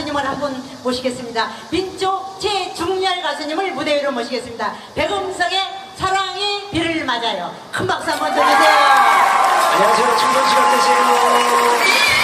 가수님을 한분 모시겠습니다. 민족 최중렬 가수님을 무대 위로 모시겠습니다. 백음성의 사랑이 비를 맞아요. 큰 박수 한번 쳐주세요. 안녕하세요. 충성 시간 되세요.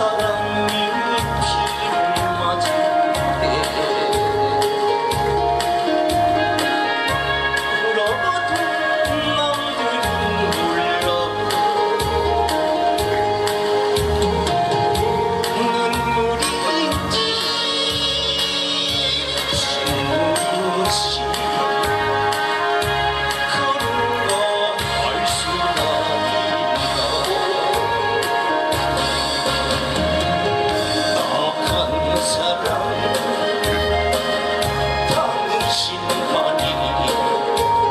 啊